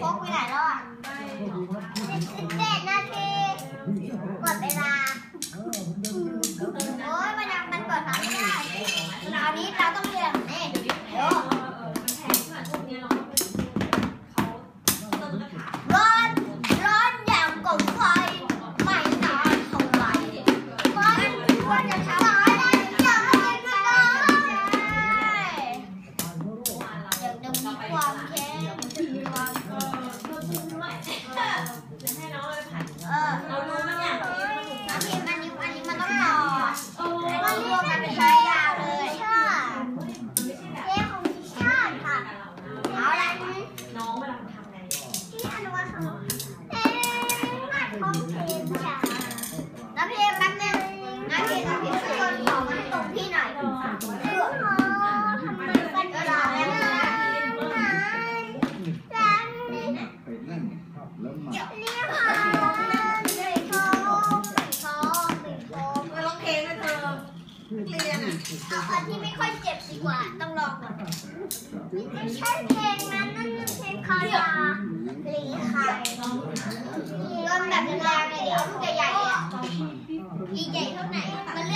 โค้งไปไหลายรอ่สิบเจ็ดนาทีหมดเวลา โอ้ยมันยังมันกดทำไม่ได้ตอนนี้เราต้อง เรียนเอาอันที่ไม่ค่อยเจ็บดีกว่า ต้องลองก่อนไม่ใช่เพลงนั้นนั่นมันเพลงคาราลีไข่เริ่มแบบแรงเลยเอาลูกใหญ่ๆอะใหญ่เท่าไหนมันเลือก